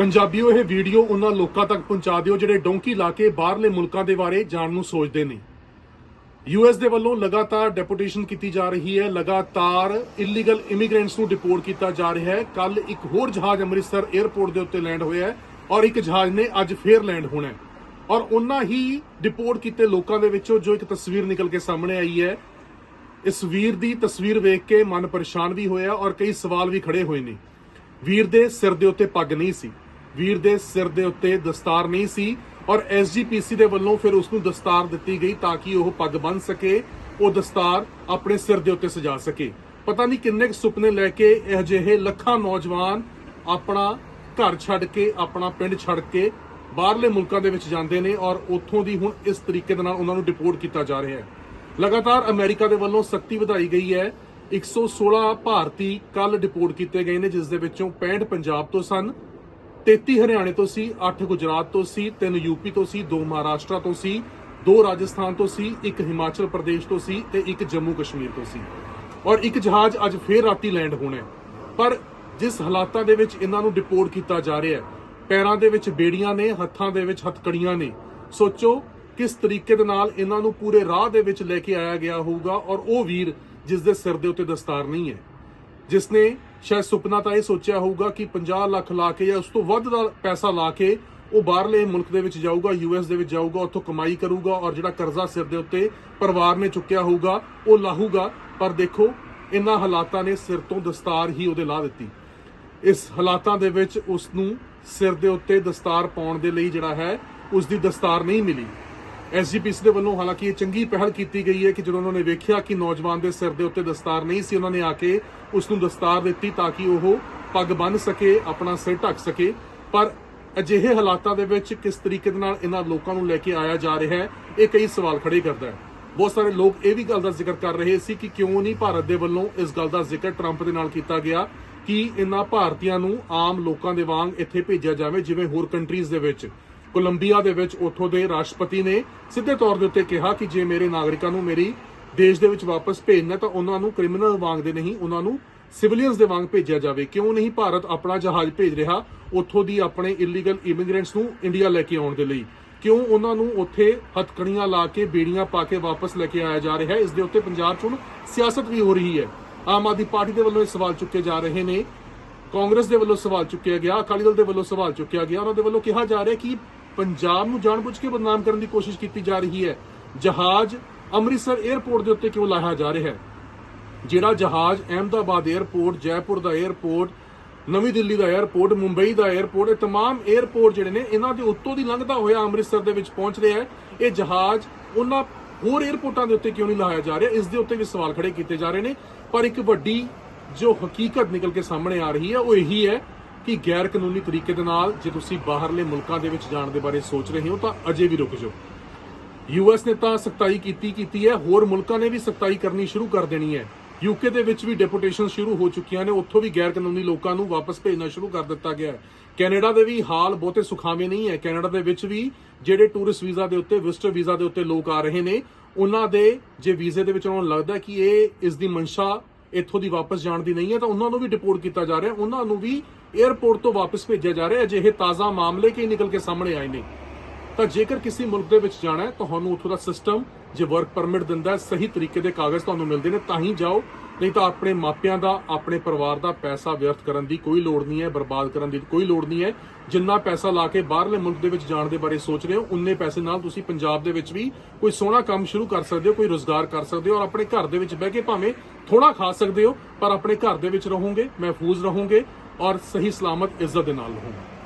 ਪੰਜਾਬੀਓ, ਇਹ ਵੀਡੀਓ ਉਹਨਾਂ ਲੋਕਾਂ ਤੱਕ ਪਹੁੰਚਾ ਦਿਓ ਜਿਹੜੇ ਡੋਂਕੀ ਲਾ ਕੇ ਬਾਹਰਲੇ ਮੁਲਕਾਂ ਦੇ ਬਾਰੇ ਜਾਣ ਨੂੰ ਸੋਚਦੇ ਨੇ। ਯੂਐਸ ਦੇ ਵੱਲੋਂ ਲਗਾਤਾਰ ਡੈਪੂਟੇਸ਼ਨ ਕੀਤੀ ਜਾ ਰਹੀ ਹੈ। ਲਗਾਤਾਰ ਇਲੀਗਲ ਇਮੀਗ੍ਰੈਂਟਸ ਨੂੰ ਡਿਪੋਰਟ ਕੀਤਾ ਜਾ ਰਿਹਾ ਹੈ। ਕੱਲ ਇੱਕ ਹੋਰ ਜਹਾਜ਼ ਅੰਮ੍ਰਿਤਸਰ 에ਅਰਪੋਰਟ ਦੇ ਉੱਤੇ ਲੈਂਡ ਹੋਇਆ ਹੈ ਔਰ ਇੱਕ ਜਹਾਜ਼ ਨੇ ਅੱਜ ਫੇਰ ਲੈਂਡ ਹੋਣਾ ਹੈ। ਔਰ ਉਹਨਾਂ ਹੀ ਡਿਪੋਰਟ ਕੀਤੇ ਲੋਕਾਂ ਦੇ ਵਿੱਚੋਂ ਜੋ ਇੱਕ ਤਸਵੀਰ ਨਿਕਲ ਕੇ ਸਾਹਮਣੇ ਆਈ ਹੈ। ਇਸ ਵੀਰ ਦੀ ਤਸਵੀਰ ਵੇਖ ਕੇ ਮਨ ਪਰੇਸ਼ਾਨ ਵੀ ਹੋਇਆ ਔਰ ਕਈ ਸਵਾਲ ਵੀ ਖੜੇ ਹੋਏ ਨੇ। ਵੀਰ ਦੇ ਸਿਰ ਦੇ ਉੱਤੇ ਪੱਗ ਨਹੀਂ ਸੀ। ਵੀਰ ਦੇ ਸਿਰ ਦੇ ਉੱਤੇ ਦਸਤਾਰ ਨਹੀਂ ਸੀ ਔਰ ਐਸਜੀਪੀਸੀ ਦੇ ਵੱਲੋਂ ਫਿਰ ਉਸ ਨੂੰ ਦਸਤਾਰ ਦਿੱਤੀ ਗਈ ਤਾਂ ਕਿ ਉਹ ਪੱਗ ਬੰਨ ਸਕੇ, ਉਹ ਦਸਤਾਰ ਆਪਣੇ ਸਿਰ ਦੇ ਉੱਤੇ ਸਜਾ ਸਕੇ। ਪਤਾ ਨਹੀਂ ਕਿੰਨੇ ਕੁ ਸੁਪਨੇ ਲੈ ਕੇ ਇਹ ਜਿਹੇ ਲੱਖਾਂ ਨੌਜਵਾਨ ਆਪਣਾ ਘਰ ਛੱਡ ਕੇ, ਆਪਣਾ ਪਿੰਡ ਛੱਡ ਕੇ ਬਾਹਰਲੇ ਮੁਲਕਾਂ ਦੇ ਵਿੱਚ ਜਾਂਦੇ ਨੇ ਔਰ ਉੱਥੋਂ ਦੀ ਹੁਣ ਇਸ ਤਰੀਕੇ ਦੇ ਨਾਲ ਉਹਨਾਂ ਨੂੰ ਡਿਪੋਰਟ ਕੀਤਾ ਜਾ ਰਿਹਾ ਹੈ। ਲਗਾਤਾਰ ਅਮਰੀਕਾ ਦੇ ਵੱਲੋਂ ਸਖਤੀ ਵਧਾਈ ਗਈ ਹੈ। 116 ਭਾਰਤੀ ਕੱਲ ਡਿਪੋਰਟ ਕੀਤੇ ਗਏ ਨੇ, ਜਿਸ ਦੇ ਵਿੱਚੋਂ 65 ਪੰਜਾਬ ਤੋਂ ਸਨ। 33 ਹਰਿਆਣੇ ਤੋਂ ਸੀ 8 ਗੁਜਰਾਤ ਤੋਂ ਸੀ 3 ਯੂਪੀ ਤੋਂ ਸੀ 2 ਮਹਾਰਾਸ਼ਟਰ ਤੋਂ ਸੀ 2 ਰਾਜਸਥਾਨ ਤੋਂ ਸੀ 1 ਹਿਮਾਚਲ ਪ੍ਰਦੇਸ਼ ਤੋਂ ਸੀ ਤੇ 1 ਜੰਮੂ ਕਸ਼ਮੀਰ ਤੋਂ ਸੀ। ਔਰ ਇੱਕ ਜਹਾਜ਼ ਅੱਜ ਫੇਰ ਰਾਤੀ ਲੈਂਡ ਹੋਣਾ ਪਰ ਜਿਸ ਹਾਲਾਤਾਂ ਦੇ ਵਿੱਚ ਇਹਨਾਂ ਨੂੰ ਡਿਪੋਰਟ ਕੀਤਾ ਜਾ ਰਿਹਾ ਹੈ, ਪੈਰਾਂ ਦੇ ਵਿੱਚ ਬੇੜੀਆਂ ਨੇ, ਹੱਥਾਂ ਦੇ ਵਿੱਚ ਹੱਥਕੜੀਆਂ ਨੇ, ਸੋਚੋ ਕਿਸ ਤਰੀਕੇ ਦੇ ਨਾਲ ਇਹਨਾਂ ਨੂੰ ਪੂਰੇ ਰਾਹ ਦੇ ਵਿੱਚ ਲੈ ਕੇ ਆਇਆ ਗਿਆ ਹੋਊਗਾ ਔਰ ਉਹ ਵੀਰ ਜਿਸ ਦੇ ਸਿਰ ਦੇ ਉੱਤੇ ਦਸਤਾਰ ਨਹੀਂ ਹੈ, ਜਿਸ ਨੇ ਸ਼ਾਇਦ ਸੁਪਨਾ ਤਾਂ ਇਹ ਸੋਚਿਆ ਹੋਊਗਾ ਕਿ 50 ਲੱਖ ਲਾ ਕੇ ਜਾਂ ਉਸ ਤੋਂ ਵੱਧ ਦਾ ਪੈਸਾ ਲਾ ਕੇ ਉਹ ਬਾਹਰਲੇ ਮੁਲਕ ਦੇ ਵਿੱਚ ਜਾਊਗਾ ਯੂਐਸ ਦੇ ਵਿੱਚ ਜਾਊਗਾ, ਉੱਥੋਂ ਕਮਾਈ ਕਰੂਗਾ ਔਰ ਜਿਹੜਾ ਕਰਜ਼ਾ ਸਿਰ ਦੇ ਉੱਤੇ ਪਰਿਵਾਰ ਨੇ ਚੁੱਕਿਆ ਹੋਊਗਾ, ਉਹ ਲਾਹੂਗਾ। ਪਰ ਦੇਖੋ, ਇਨ੍ਹਾਂ ਹਾਲਾਤਾਂ ਨੇ ਸਿਰ ਤੋਂ ਦਸਤਾਰ ਹੀ ਉਹਦੇ ਲਾ ਦਿੱਤੀ। ਇਸ ਹਾਲਾਤਾਂ ਦੇ ਵਿੱਚ ਉਸ ਨੂੰ ਸਿਰ ਦੇ ਉੱਤੇ ਦਸਤਾਰ ਪਾਉਣ ਦੇ ਲਈ ਜਿਹੜਾ ਹੈ, ਉਸ ਦੀ ਦਸਤਾਰ ਨਹੀਂ ਮਿਲੀ। ਐਸਜੀਪੀਸੀ ਦੇ ਵੱਲੋਂ ਹਾਲਾਂਕਿ ਇਹ ਚੰਗੀ ਪਹਿਲ ਕੀਤੀ ਗਈ ਹੈ ਕਿ ਜਦੋਂ ਉਹਨਾਂ ਨੇ ਵੇਖਿਆ ਕਿ ਨੌਜਵਾਨ ਦੇ ਸਿਰ ਦੇ ਉੱਤੇ ਦਸਤਾਰ ਨਹੀਂ ਸੀ, ਉਹਨਾਂ ਨੇ ਆ ਕੇ ਉਸ ਨੂੰ ਦਸਤਾਰ ਦਿੱਤੀ ਤਾਂ ਕਿ ਉਹ ਪੱਗ ਬੰਨ੍ਹ ਸਕੇ, ਆਪਣਾ ਸਿਰ ਢੱਕ ਸਕੇ। ਪਰ ਅਜਿਹੇ ਹਾਲਾਤਾਂ ਦੇ ਵਿੱਚ ਕਿਸ ਤਰੀਕੇ ਦੇ ਨਾਲ ਇਹਨਾਂ ਲੋਕਾਂ ਨੂੰ ਲੈ ਕੇ ਆਇਆ ਜਾ ਰਿਹਾ ਹੈ, ਇਹ ਕਈ ਸਵਾਲ ਖੜੇ ਕਰਦਾ ਹੈ। ਬਹੁਤ ਸਾਰੇ ਲੋਕ ਇਹ ਵੀ ਗੱਲ ਦਾ ਜ਼ਿਕਰ ਕਰ ਰਹੇ ਸੀ ਕਿ ਕਿਉਂ ਨਹੀਂ ਭਾਰਤ ਦੇ ਵੱਲੋਂ ਇਸ ਗੱਲ ਦਾ ਜ਼ਿਕਰ ਟਰੰਪ ਦੇ ਨਾਲ ਕੀਤਾ ਗਿਆ ਕਿ ਇਹਨਾਂ ਭਾਰਤੀਆਂ ਨੂੰ ਆਮ ਲੋਕਾਂ ਦੇ ਵਾਂਗ ਇੱਥੇ ਭੇਜਿਆ ਜਾਵੇ, ਜਿਵੇਂ ਹੋਰ ਕੰਟਰੀਜ਼ ਦੇ ਵਿੱਚ। ਕੋਲੰਬੀਆ ਦੇ ਵਿੱਚ ਉੱਥੋਂ ਦੇ ਰਾਸ਼ਟਰਪਤੀ ਨੇ ਸਿੱਧੇ ਤੌਰ ਦੇ ਉੱਤੇ ਕਿਹਾ ਕਿ ਜੇ ਮੇਰੇ ਨਾਗਰਿਕਾਂ ਨੂੰ ਮੇਰੀ ਦੇਸ਼ ਦੇ ਵਿੱਚ ਵਾਪਸ ਭੇਜਣਾ ਤਾਂ ਉਹਨਾਂ ਨੂੰ ਕ੍ਰਿਮੀਨਲ ਵਾਂਗ ਦੇ ਨਹੀਂ, ਉਹਨਾਂ ਨੂੰ ਸਿਵਲੀਅਨਸ ਦੇ ਵਾਂਗ ਭੇਜਿਆ ਜਾਵੇ। ਕਿਉਂ ਨਹੀਂ ਭਾਰਤ ਆਪਣਾ ਜਹਾਜ਼ ਭੇਜ ਰਿਹਾ ਉੱਥੋਂ ਦੀ ਆਪਣੇ ਇਲੀਗਲ ਇਮੀਗ੍ਰੈਂਟਸ ਨੂੰ ਇੰਡੀਆ ਲੈ ਕੇ ਆਉਣ ਦੇ ਲਈ? ਕਿਉਂ ਉਹਨਾਂ ਨੂੰ ਉੱਥੇ ਹੱਥਕੜੀਆਂ ਲਾ ਕੇ ਬੇੜੀਆਂ ਪਾ ਕੇ ਵਾਪਸ ਲੈ ਕੇ ਆਇਆ ਜਾ ਰਿਹਾ ਹੈ? ਇਸ ਦੇ ਉੱਤੇ ਪੰਜਾਬ 'ਚ ਹੁਣ ਸਿਆਸਤ ਵੀ ਹੋ ਰਹੀ ਹੈ। ਆਮ ਆਦਮੀ ਪਾਰਟੀ ਦੇ ਵੱਲੋਂ ਇਹ ਸਵਾਲ ਚੁੱਕੇ ਜਾ ਰਹੇ ਨੇ। ਕਾਂਗਰਸ ਦੇ ਵੱਲੋਂ ਸਵਾਲ ਚੁੱਕਿਆ ਗਿਆ, ਅਕਾਲੀ ਦਲ ਦੇ ਵੱਲੋਂ ਸਵਾਲ ਚੁੱਕਿਆ ਗਿਆ। ਉਹਨਾਂ ਦੇ ਵੱਲੋਂ ਕਿਹਾ ਜਾ ਰਿਹਾ ਕਿ ਪੰਜਾਬ ਨੂੰ ਜਾਣ ਬੁੱਝ ਕੇ ਬਦਨਾਮ ਕਰਨ ਦੀ ਕੋਸ਼ਿਸ਼ ਕੀਤੀ ਜਾ ਰਹੀ ਹੈ। ਜਹਾਜ਼ ਅੰਮ੍ਰਿਤਸਰ 에ਅਰਪੋਰਟ ਦੇ ਉੱਤੇ ਕਿਉਂ ਲਾਇਆ ਜਾ ਰਿਹਾ ਹੈ? ਜਿਹੜਾ ਜਹਾਜ਼ ਅਹਿਮਦਾਬਾਦ 에ਅਰਪੋਰਟ ਜੈਪੁਰ ਦਾ 에ਅਰਪੋਰਟ ਨਵੀਂ ਦਿੱਲੀ ਦਾ 에ਅਰਪੋਰਟ ਮੁੰਬਈ ਦਾ 에ਅਰਪੋਰਟ ਇਹ तमाम 에ਅਰਪੋਰਟ ਜਿਹੜੇ ਨੇ, ਇਹਨਾਂ ਦੇ ਉੱਤੋਂ ਦੀ ਲੰਘਦਾ ਹੋਇਆ ਅੰਮ੍ਰਿਤਸਰ ਦੇ ਵਿੱਚ ਪਹੁੰਚ ਰਿਹਾ ਹੈ। ਇਹ ਜਹਾਜ਼ ਉਹਨਾਂ ਹੋਰ 에ਅਰਪੋਰਟਾਂ ਦੇ ਉੱਤੇ ਕਿਉਂ ਨਹੀਂ ਲਾਇਆ ਜਾ ਰਿਹਾ? ਇਸ ਦੇ ਉੱਤੇ ਵੀ ਸਵਾਲ ਖੜੇ ਕੀਤੇ ਜਾ ਰਹੇ ਨੇ। ਪਰ ਇੱਕ ਵੱਡੀ ਜੋ ਹਕੀਕਤ ਨਿਕਲ ਕੇ ਸਾਹਮਣੇ ਆ ਰਹੀ ਹੈ, ਉਹ ਇਹੀ ਹੈ ਕਿ ਗੈਰ ਕਾਨੂੰਨੀ ਤਰੀਕੇ ਦੇ ਨਾਲ ਜੇ ਤੁਸੀਂ ਬਾਹਰਲੇ ਮੁਲਕਾਂ ਦੇ ਵਿੱਚ ਜਾਣ ਦੇ ਬਾਰੇ ਸੋਚ ਰਹੇ ਹੋ ਤਾਂ ਅਜੇ ਵੀ ਰੁਕ ਜਾਓ। ਯੂਐਸ ਨੇ ਤਾਂ ਸਖਤਾਈ ਕੀਤੀ ਕੀਤੀ ਹੈ, ਹੋਰ ਮੁਲਕਾਂ ਨੇ ਵੀ ਸਖਤਾਈ ਕਰਨੀ ਸ਼ੁਰੂ ਕਰ ਦੇਣੀ ਹੈ। ਯੂਕੇ ਦੇ ਵਿੱਚ ਵੀ ਡੈਪੂਟੇਸ਼ਨ ਸ਼ੁਰੂ ਹੋ ਚੁੱਕੀਆਂ ਨੇ, ਉੱਥੋਂ ਵੀ ਗੈਰ ਕਾਨੂੰਨੀ ਲੋਕਾਂ ਨੂੰ ਵਾਪਸ ਭੇਜਣਾ ਸ਼ੁਰੂ ਕਰ ਦਿੱਤਾ ਗਿਆ ਹੈ। ਕੈਨੇਡਾ ਦੇ ਵੀ ਹਾਲ ਬਹੁਤੇ ਸੁਖਾਵੇਂ ਨਹੀਂ ਹੈ। ਕੈਨੇਡਾ ਦੇ ਵਿੱਚ ਵੀ ਜਿਹੜੇ ਟੂਰਿਸਟ ਵੀਜ਼ਾ ਦੇ ਉੱਤੇ, ਵਿਜ਼ਟਰ ਵੀਜ਼ਾ ਦੇ ਉੱਤੇ ਲੋਕ ਆ ਰਹੇ ਨੇ, ਉਹਨਾਂ ਦੇ ਜੇ ਵੀਜ਼ੇ ਦੇ ਵਿੱਚ ਉਹਨਾਂ ਨੂੰ ਲੱਗਦਾ ਕਿ ਇਹ ਇਸ ਦੀ ਮਨਸ਼ਾ ਇੱਥੋਂ ਦੀ ਵਾਪਸ ਜਾਣ ਦੀ ਨਹੀਂ ਹੈ, ਤਾਂ ਉਹਨਾਂ ਨੂੰ ਵੀ ਡਿਪੋਰਟ ਕੀਤਾ ਜਾ ਰਿਹਾ ਉਹਨਾਂ ਨੂੰ ਵੀ 에ਅਰਪੋਰਟ ਤੋਂ ਵਾਪਸ ਭੇਜਿਆ ਜਾ ਰਿਹਾ ਅਜਿਹੇ ਤਾਜ਼ਾ ਮਾਮਲੇ ਕਿ ਨਿਕਲ ਕੇ ਸਾਹਮਣੇ ਆਏ ਨੇ? ਤਾਂ ਜੇਕਰ ਕਿਸੇ ਮੁਲਕ ਦੇ ਵਿੱਚ ਜਾਣਾ ਹੈ, ਤੁਹਾਨੂੰ ਉੱਥੋਂ ਦਾ ਸਿਸਟਮ ਜੇ ਵਰਕ ਪਰਮਿਟ ਦਿੰਦਾ ਹੈ, ਸਹੀ ਤਰੀਕੇ ਦੇ ਕਾਗਜ਼ ਤੁਹਾਨੂੰ ਮਿਲਦੇ ਨੇ, ਤਾਂ ਹੀ ਜਾਓ। ਨਹੀਂ ਤਾਂ ਆਪਣੇ ਮਾਪਿਆਂ ਦਾ, ਆਪਣੇ ਪਰਿਵਾਰ ਦਾ ਪੈਸਾ ਵਿਅਰਥ ਕਰਨ ਦੀ ਕੋਈ ਲੋੜ ਨਹੀਂ ਹੈ, ਬਰਬਾਦ ਕਰਨ ਦੀ ਕੋਈ ਲੋੜ ਨਹੀਂ ਹੈ। ਜਿੰਨਾ ਪੈਸਾ ਲਾ ਕੇ ਬਾਹਰਲੇ ਮੁਲਕ ਦੇ ਵਿੱਚ ਜਾਣ ਦੇ ਬਾਰੇ ਸੋਚ ਰਹੇ ਹੋ, ਉਨੇ ਪੈਸੇ ਨਾਲ ਤੁਸੀਂ ਪੰਜਾਬ ਦੇ ਵਿੱਚ ਵੀ ਕੋਈ ਸੋਹਣਾ ਕੰਮ ਸ਼ੁਰੂ ਕਰ ਸਕਦੇ ਹੋ, ਕੋਈ ਰੋਜ਼ਗਾਰ ਕਰ ਸਕਦੇ ਹੋ ਔਰ ਆਪਣੇ ਘਰ ਦੇ ਵਿੱਚ ਬਹਿ ਕੇ ਭਾਵੇਂ ਥੋੜਾ ਖਾ ਸਕਦੇ ਹੋ, ਪਰ ਆਪਣੇ ਘਰ ਦੇ ਵਿੱਚ ਰਹੋਗੇ, ਮਹਿਫੂਜ਼ ਰਹੋਗੇ। ਔਰ ਸਹੀ ਸਲਾਮਤ ਇੱਜ਼ਤ ਦੇ ਨਾਲ ਰਹੋਗੇ।